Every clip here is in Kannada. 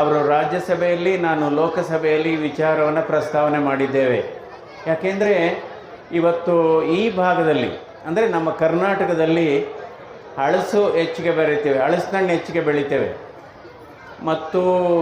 ಅವರು ರಾಜ್ಯಸಭೆಯಲ್ಲಿ, ನಾನು ಲೋಕಸಭೆಯಲ್ಲಿ ವಿಚಾರವನ್ನು ಪ್ರಸ್ತಾವನೆ ಮಾಡಿದ್ದೇವೆ. ಯಾಕೆಂದರೆ, ಇವತ್ತು ಈ ಭಾಗದಲ್ಲಿ, ಅಂದರೆ ನಮ್ಮ ಕರ್ನಾಟಕದಲ್ಲಿ ಹಳಸು ಹೆಚ್ಚಿಗೆ ಬೆಳಿತೇವೆ ಹಳಸಿನಣ್ಣು ಹೆಚ್ಚಿಗೆ ಬೆಳಿತೇವೆ ಮತ್ತು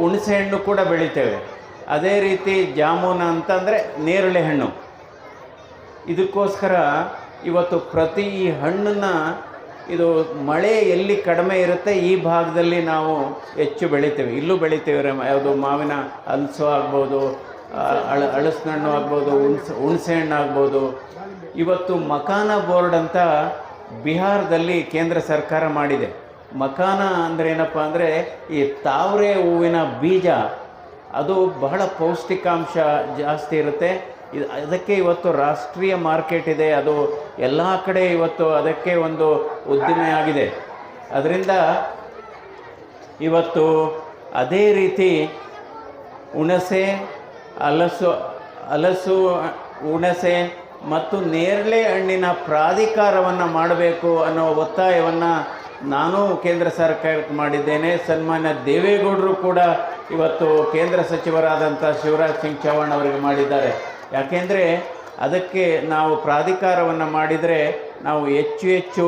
ಹುಣಸೆ ಹಣ್ಣು ಕೂಡ ಬೆಳಿತೇವೆ ಅದೇ ರೀತಿ ಜಾಮೂನ ಅಂತಂದರೆ ನೇರಳೆ ಹಣ್ಣು. ಇದಕ್ಕೋಸ್ಕರ ಇವತ್ತು ಪ್ರತಿ ಹಣ್ಣನ್ನು ಇದು ಮಳೆ ಎಲ್ಲಿ ಕಡಿಮೆ ಇರುತ್ತೆ ಈ ಭಾಗದಲ್ಲಿ ನಾವು ಹೆಚ್ಚು ಬೆಳಿತೇವೆ. ಇಲ್ಲೂ ಬೆಳಿತೇವೆ. ಯಾವುದು ಮಾವಿನ ಹಲಸು ಆಗ್ಬೋದು ಅಳ ಹಣ್ಣು ಆಗ್ಬೋದು, ಹುಣ್ಸೆ, ಹುಣಸೆ ಹಣ್ಣು ಆಗ್ಬೋದು. ಇವತ್ತು ಮಕಾನ ಬೋರ್ಡ್ ಅಂತ ಬಿಹಾರದಲ್ಲಿ ಕೇಂದ್ರ ಸರ್ಕಾರ ಮಾಡಿದೆ. ಮಕಾನ ಅಂದರೆ ಏನಪ್ಪ ಅಂದರೆ ಈ ತಾವರೆ ಹೂವಿನ ಬೀಜ. ಅದು ಬಹಳ ಪೌಷ್ಟಿಕಾಂಶ ಜಾಸ್ತಿ ಇರುತ್ತೆ. ಇದು ಅದಕ್ಕೆ ಇವತ್ತು ರಾಷ್ಟ್ರೀಯ ಮಾರ್ಕೆಟ್ ಇದೆ, ಅದು ಎಲ್ಲ ಕಡೆ ಇವತ್ತು ಅದಕ್ಕೆ ಒಂದು ಉದ್ದಿಮೆ ಆಗಿದೆ ಅದರಿಂದ ಇವತ್ತು ಅದೇ ರೀತಿ ಹುಣಸೆ ಹಲಸು ಹಲಸು ಹುಣಸೆ ಮತ್ತು ನೇರಳೆ ಹಣ್ಣಿನ ಪ್ರಾಧಿಕಾರವನ್ನು ಮಾಡಬೇಕು ಅನ್ನೋ ಒತ್ತಾಯವನ್ನು ನಾನು ಕೇಂದ್ರ ಸರ್ಕಾರಕ್ಕೆ ಮಾಡಿದ್ದೇನೆ. ಸನ್ಮಾನ್ಯ ದೇವೇಗೌಡರು ಕೂಡ ಇವತ್ತು ಕೇಂದ್ರ ಸಚಿವರಾದಂಥ ಶಿವರಾಜ್ ಸಿಂಗ್ ಚೌಹಾಣ್ ಅವರಿಗೆ ಮಾಡಿದ್ದಾರೆ. ಯಾಕೆಂದರೆ ಅದಕ್ಕೆ ನಾವು ಪ್ರಾಧಿಕಾರವನ್ನು ಮಾಡಿದರೆ ನಾವು ಹೆಚ್ಚು ಹೆಚ್ಚು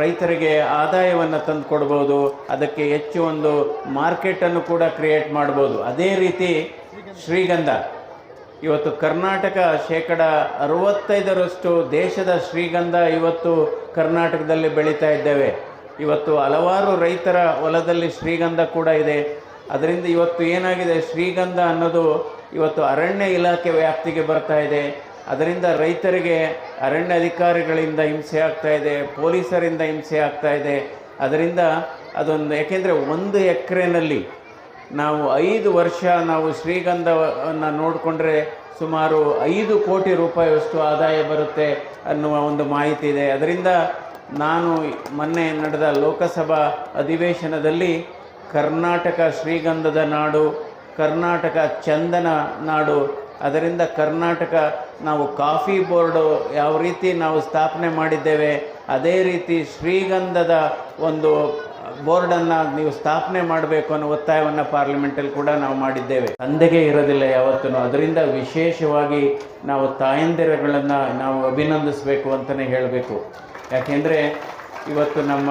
ರೈತರಿಗೆ ಆದಾಯವನ್ನು ತಂದು ಕೊಡ್ಬೋದು, ಅದಕ್ಕೆ ಹೆಚ್ಚು ಒಂದು ಮಾರ್ಕೆಟನ್ನು ಕೂಡ ಕ್ರಿಯೇಟ್ ಮಾಡ್ಬೋದು. ಅದೇ ರೀತಿ ಶ್ರೀಗಂಧ. ಇವತ್ತು ಕರ್ನಾಟಕ ಶೇಕಡ ಅರವತ್ತೈದರಷ್ಟು ದೇಶದ ಶ್ರೀಗಂಧ ಇವತ್ತು ಕರ್ನಾಟಕದಲ್ಲಿ ಬೆಳೀತಾ ಇದ್ದೇವೆ. ಇವತ್ತು ಹಲವಾರು ರೈತರ ಹೊಲದಲ್ಲಿ ಶ್ರೀಗಂಧ ಕೂಡ ಇದೆ. ಅದರಿಂದ ಇವತ್ತು ಏನಾಗಿದೆ? ಶ್ರೀಗಂಧ ಅನ್ನೋದು ಇವತ್ತು ಅರಣ್ಯ ಇಲಾಖೆ ವ್ಯಾಪ್ತಿಗೆ ಬರ್ತಾ ಇದೆ. ಅದರಿಂದ ರೈತರಿಗೆ, ಅರಣ್ಯ ಅಧಿಕಾರಿಗಳಿಂದ ಹಿಂಸೆ ಆಗ್ತಾ ಇದೆ, ಪೊಲೀಸರಿಂದ ಹಿಂಸೆ ಆಗ್ತಾ ಇದೆ. ಅದರಿಂದ ಅದೊಂದು, ಯಾಕೆಂದರೆ ಒಂದು ಎಕರೆನಲ್ಲಿ ನಾವು ಐದು ವರ್ಷ ನಾವು ಶ್ರೀಗಂಧವನ್ನು ನೋಡಿಕೊಂಡ್ರೆ ಸುಮಾರು ಐದು ಕೋಟಿ ರೂಪಾಯಿಯಷ್ಟು ಆದಾಯ ಬರುತ್ತೆ ಅನ್ನುವ ಒಂದು ಮಾಹಿತಿ ಇದೆ. ಅದರಿಂದ ನಾನು ಮೊನ್ನೆ ನಡೆದ ಲೋಕಸಭಾ ಅಧಿವೇಶನದಲ್ಲಿ ಕರ್ನಾಟಕ ಶ್ರೀಗಂಧದ ನಾಡು ಕರ್ನಾಟಕ ಚಂದನ ನಾಡು. ಅದರಿಂದ ಕರ್ನಾಟಕ ನಾವು ಕಾಫಿ ಬೋರ್ಡು ಯಾವ ರೀತಿ ನಾವು ಸ್ಥಾಪನೆ ಮಾಡಿದ್ದೇವೆ, ಅದೇ ರೀತಿ ಶ್ರೀಗಂಧದ ಒಂದು ಬೋರ್ಡನ್ನು ನೀವು ಸ್ಥಾಪನೆ ಮಾಡಬೇಕು ಅನ್ನೋ ಒತ್ತಾಯವನ್ನು ಪಾರ್ಲಿಮೆಂಟಲ್ಲಿ ಕೂಡ ನಾವು ಮಾಡಿದ್ದೇವೆ. ತಂದೆಗೆ ಇರೋದಿಲ್ಲ ಯಾವತ್ತೂ. ಅದರಿಂದ ವಿಶೇಷವಾಗಿ ನಾವು ತಾಯಂದಿರಗಳನ್ನು ನಾವು ಅಭಿನಂದಿಸಬೇಕು ಅಂತಲೇ ಹೇಳಬೇಕು. ಯಾಕೆಂದರೆ ಇವತ್ತು ನಮ್ಮ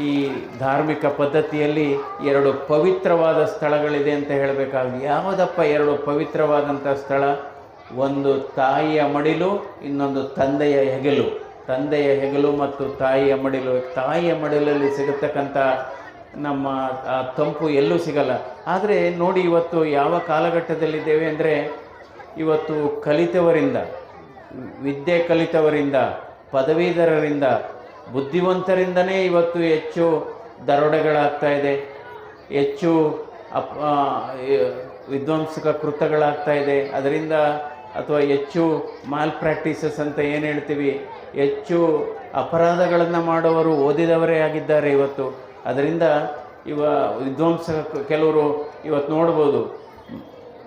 ಈ ಧಾರ್ಮಿಕ ಪದ್ಧತಿಯಲ್ಲಿ ಎರಡು ಪವಿತ್ರವಾದ ಸ್ಥಳಗಳಿದೆ ಅಂತ ಹೇಳಬೇಕಾಗಿ ಯಾವುದಪ್ಪ ಎರಡು ಪವಿತ್ರವಾದಂಥ ಸ್ಥಳ? ಒಂದು ತಾಯಿಯ ಮಡಿಲು, ಇನ್ನೊಂದು ತಂದೆಯ ಹೆಗಲು. ತಂದೆಯ ಹೆಗಲು ಮತ್ತು ತಾಯಿಯ ಮಡಿಲು. ತಾಯಿಯ ಮಡಿಲಲ್ಲಿ ಸಿಗತಕ್ಕಂಥ ನಮ್ಮ, ಆ, ತಂಪು ಎಲ್ಲೂ ಸಿಗಲ್ಲ. ಆದರೆ ನೋಡಿ ಇವತ್ತು ಯಾವ ಕಾಲಘಟ್ಟದಲ್ಲಿದ್ದೇವೆ ಅಂದರೆ, ಇವತ್ತು ಕಲಿತವರಿಂದ, ವಿದ್ಯೆ ಕಲಿತವರಿಂದ, ಪದವೀಧರರಿಂದ ಬುದ್ಧಿವಂತರಿಂದನೇ ಇವತ್ತು ಹೆಚ್ಚು ದರೋಡೆಗಳಾಗ್ತಾ ಇದೆ. ಹೆಚ್ಚು ಅಪ್ ವಿಧ್ವಂಸಕ ಕೃತ್ಯಗಳಾಗ್ತಾ ಇದೆ. ಅದರಿಂದ ಅಥವಾ ಹೆಚ್ಚು ಮಾಲ್ ಪ್ರಾಕ್ಟೀಸಸ್ ಅಂತ ಏನು ಹೇಳ್ತೀವಿ, ಹೆಚ್ಚು ಅಪರಾಧಗಳನ್ನು ಮಾಡುವವರು ಓದಿದವರೇ ಆಗಿದ್ದಾರೆ ಇವತ್ತು. ಅದರಿಂದ ಇವ ವಿಧ್ವಂಸಕ ಕೆಲವರು ಇವತ್ತು ನೋಡ್ಬೋದು.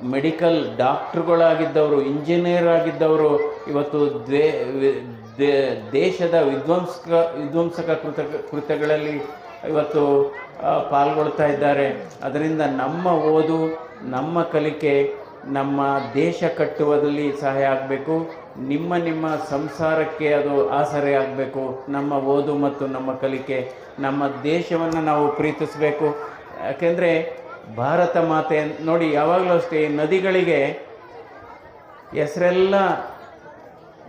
ಮೆಡಿಕಲ್ ಡಾಕ್ಟ್ರುಗಳಾಗಿದ್ದವರು, ಇಂಜಿನಿಯರ್ ಆಗಿದ್ದವರು, ಇವತ್ತು ದ್ವೇ ದೇಶದ ವಿಧ್ವಂಸಕ ವಿಧ್ವಂಸಕ ಕೃತ, ಕೃತ್ಯಗಳಲ್ಲಿ ಇವತ್ತು ಪಾಲ್ಗೊಳ್ತಾ ಇದ್ದಾರೆ. ಅದರಿಂದ ನಮ್ಮ ಓದು, ನಮ್ಮ ಕಲಿಕೆ, ನಮ್ಮ ದೇಶ ಕಟ್ಟುವುದರಲ್ಲಿ ಸಹಾಯ ಆಗಬೇಕು. ನಿಮ್ಮ ನಿಮ್ಮ ಸಂಸಾರಕ್ಕೆ ಅದು ಆಸರೆ ಆಗಬೇಕು. ನಮ್ಮ ಓದು ಮತ್ತು ನಮ್ಮ ಕಲಿಕೆ, ನಮ್ಮ ದೇಶವನ್ನು ನಾವು ಪ್ರೀತಿಸಬೇಕು. ಯಾಕೆಂದರೆ ಭಾರತ ಮಾತೆ ನೋಡಿ, ಯಾವಾಗಲೂ ಅಷ್ಟೇ ನದಿಗಳಿಗೆ ಹೆಸರೆಲ್ಲ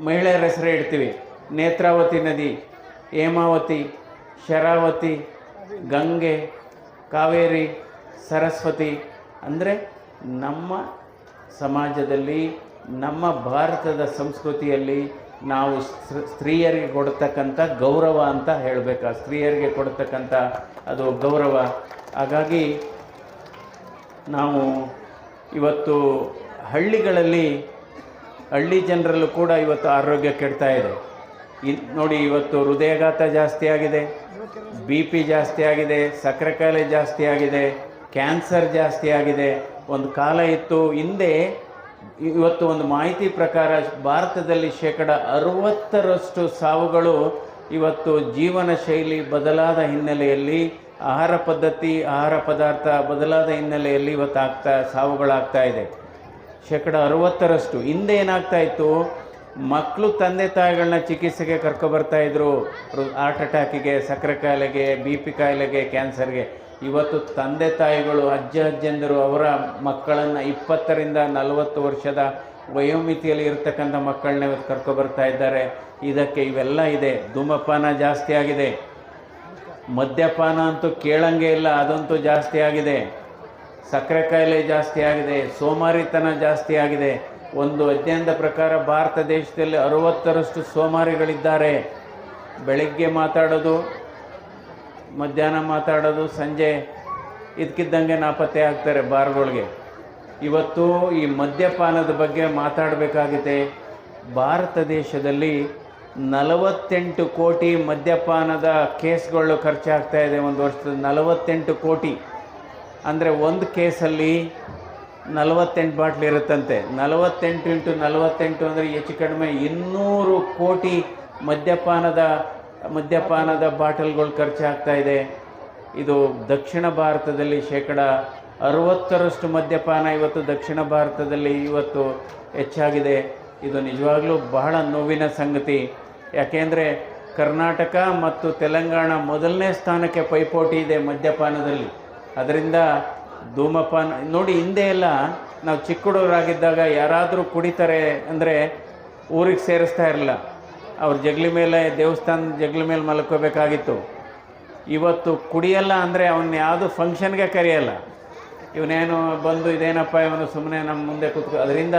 ಮಹಿಳೆಯರ ಹೆಸರೇ ಇಡ್ತೀವಿ. ನೇತ್ರಾವತಿ ನದಿ, ಹೇಮಾವತಿ, ಶರಾವತಿ, ಗಂಗೆ, ಕಾವೇರಿ, ಸರಸ್ವತಿ. ಅಂದರೆ ನಮ್ಮ ಸಮಾಜದಲ್ಲಿ, ನಮ್ಮ ಭಾರತದ ಸಂಸ್ಕೃತಿಯಲ್ಲಿ ನಾವು ಸ್ತ್ರೀ- ಸ್ತ್ರೀಯರಿಗೆ ಕೊಡ್ತಕ್ಕಂಥ ಗೌರವ ಅಂತ ಹೇಳಬೇಕು? ಸ್ತ್ರೀಯರಿಗೆ ಕೊಡ್ತಕ್ಕಂಥ ಅದು ಗೌರವ. ಹಾಗಾಗಿ ನಾವು ಇವತ್ತು ಹಳ್ಳಿಗಳಲ್ಲಿ ಹಳ್ಳಿ ಜನರಲ್ಲೂ ಕೂಡ ಇವತ್ತು ಆರೋಗ್ಯ ಕೆಡ್ತಾ ಇದೆ. ಇನ್ ನೋಡಿ ಇವತ್ತು ಹೃದಯಾಘಾತ ಜಾಸ್ತಿ ಆಗಿದೆ, ಬಿ ಪಿ ಜಾಸ್ತಿ ಆಗಿದೆ, ಸಕ್ಕರೆ ಕಾಯಿಲೆ ಜಾಸ್ತಿ ಆಗಿದೆ, ಕ್ಯಾನ್ಸರ್ ಜಾಸ್ತಿ ಆಗಿದೆ. ಒಂದು ಕಾಲ ಇತ್ತು, ಹಿಂದೆ ಇವತ್ತು ಒಂದು ಮಾಹಿತಿ ಪ್ರಕಾರ ಭಾರತದಲ್ಲಿ ಶೇಕಡ ಅರುವತ್ತರಷ್ಟು ಸಾವುಗಳು ಇವತ್ತು ಜೀವನ ಶೈಲಿ ಬದಲಾದ ಹಿನ್ನೆಲೆಯಲ್ಲಿ ಆಹಾರ ಪದ್ಧತಿ, ಆಹಾರ ಪದಾರ್ಥ ಬದಲಾದ ಹಿನ್ನೆಲೆಯಲ್ಲಿ ಇವತ್ತು ಆಗ್ತಾ ಸಾವುಗಳಾಗ್ತಾ ಇದೆ. ಶೇಕಡ ಅರುವತ್ತರಷ್ಟು ಹಿಂದೆ ಏನಾಗ್ತಾ ಇತ್ತು? ಮಕ್ಕಳು ತಂದೆ ತಾಯಿಗಳನ್ನ ಚಿಕಿತ್ಸೆಗೆ ಕರ್ಕೊಬರ್ತಾ ಇದ್ರು. ಹಾರ್ಟ್ ಅಟ್ಯಾಕಿಗೆ ಸಕ್ಕರೆ ಕಾಯಿಲೆಗೆ ಬಿ ಪಿ ಕಾಯಿಲೆಗೆ ಕ್ಯಾನ್ಸರ್ಗೆ ಇವತ್ತು ತಂದೆ ತಾಯಿಗಳು, ಅಜ್ಜ, ಅಜ್ಜಂದರು ಅವರ ಮಕ್ಕಳನ್ನು ಇಪ್ಪತ್ತರಿಂದ ನಲವತ್ತು ವರ್ಷದ ವಯೋಮಿತಿಯಲ್ಲಿ ಇರ್ತಕ್ಕಂಥ ಮಕ್ಕಳನ್ನ ಇವತ್ತು ಕರ್ಕೊಬರ್ತಾ ಇದ್ದಾರೆ. ಇದಕ್ಕೆ ಇವೆಲ್ಲ ಇದೆ. ಧೂಮಪಾನ ಜಾಸ್ತಿ ಆಗಿದೆ. ಮದ್ಯಪಾನ ಅಂತೂ ಕೇಳಂಗೆ ಇಲ್ಲ, ಅದಂತೂ ಜಾಸ್ತಿ ಆಗಿದೆ. ಸಕ್ಕರೆ ಕಾಯಿಲೆ ಜಾಸ್ತಿ ಆಗಿದೆ, ಸೋಮಾರಿತನ ಜಾಸ್ತಿ ಆಗಿದೆ. ಒಂದು ಅಧ್ಯಯನದ ಪ್ರಕಾರ ಭಾರತ ದೇಶದಲ್ಲಿ ಅರುವತ್ತರಷ್ಟು ಸೋಮಾರಿಗಳಿದ್ದಾರೆ. ಬೆಳಗ್ಗೆ ಮಾತಾಡೋದು, ಮಧ್ಯಾಹ್ನ ಮಾತಾಡೋದು, ಸಂಜೆ ಇದಕ್ಕಿದ್ದಂಗೆ ನಾಪತ್ತೆ ಆಗ್ತಾರೆ ಬಾರ್ಗಳಿಗೆ. ಇವತ್ತು ಈ ಮದ್ಯಪಾನದ ಬಗ್ಗೆ ಮಾತಾಡಬೇಕಾಗಿದೆ. ಭಾರತ ದೇಶದಲ್ಲಿ ನಲವತ್ತೆಂಟು ಕೋಟಿ ಮದ್ಯಪಾನದ ಕೇಸ್ಗಳು ಖರ್ಚಾಗ್ತಾ ಇದೆ ಒಂದು ವರ್ಷದ ನಲವತ್ತೆಂಟು ಕೋಟಿ. ಅಂದರೆ ಒಂದು ಕೇಸಲ್ಲಿ ನಲವತ್ತೆಂಟು ಬಾಟ್ಲ್ ಇರುತ್ತಂತೆ. ನಲವತ್ತೆಂಟು ಇಂಟು ನಲವತ್ತೆಂಟು ಅಂದರೆ ಹೆಚ್ಚು ಕಡಿಮೆ ಇನ್ನೂರು ಕೋಟಿ ಮದ್ಯಪಾನದ ಮದ್ಯಪಾನದ ಬಾಟಲ್ಗಳು ಖರ್ಚಾಗ್ತಾ ಇದೆ. ಇದು ದಕ್ಷಿಣ ಭಾರತದಲ್ಲಿ ಶೇಕಡ ಅರುವತ್ತರಷ್ಟು ಮದ್ಯಪಾನ ಇವತ್ತು ದಕ್ಷಿಣ ಭಾರತದಲ್ಲಿ ಇವತ್ತು ಹೆಚ್ಚಾಗಿದೆ. ಇದು ನಿಜವಾಗ್ಲೂ ಬಹಳ ನೋವಿನ ಸಂಗತಿ. ಯಾಕೆಂದರೆ ಕರ್ನಾಟಕ ಮತ್ತು ತೆಲಂಗಾಣ ಮೊದಲನೇ ಸ್ಥಾನಕ್ಕೆ ಪೈಪೋಟಿ ಇದೆ ಮದ್ಯಪಾನದಲ್ಲಿ. ಅದರಿಂದ ಧೂಮಪಾನ, ನೋಡಿ ಹಿಂದೆ ಎಲ್ಲ ನಾವು ಚಿಕ್ಕ ಹುಡುಗರಾಗಿದ್ದಾಗ ಯಾರಾದರೂ ಕುಡಿತಾರೆ ಅಂದರೆ ಊರಿಗೆ ಸೇರಿಸ್ತಾ ಇರಲಿಲ್ಲ. ಅವ್ರ ಜಗಲಿ ಮೇಲೆ, ದೇವಸ್ಥಾನದ ಜಗಲಿ ಮೇಲೆ ಮಲ್ಕೋಬೇಕಾಗಿತ್ತು. ಇವತ್ತು ಕುಡಿಯಲ್ಲ ಅಂದರೆ ಅವನ್ನ ಯಾವುದು ಫಂಕ್ಷನ್ಗೆ ಕರೆಯಲ್ಲ. ಇವನೇನು ಬಂದು ಇದೇನಪ್ಪ ಇವನು ಸುಮ್ಮನೆ ನಮ್ಮ ಮುಂದೆ ಕೂತ್ಕೊ ಅದರಿಂದ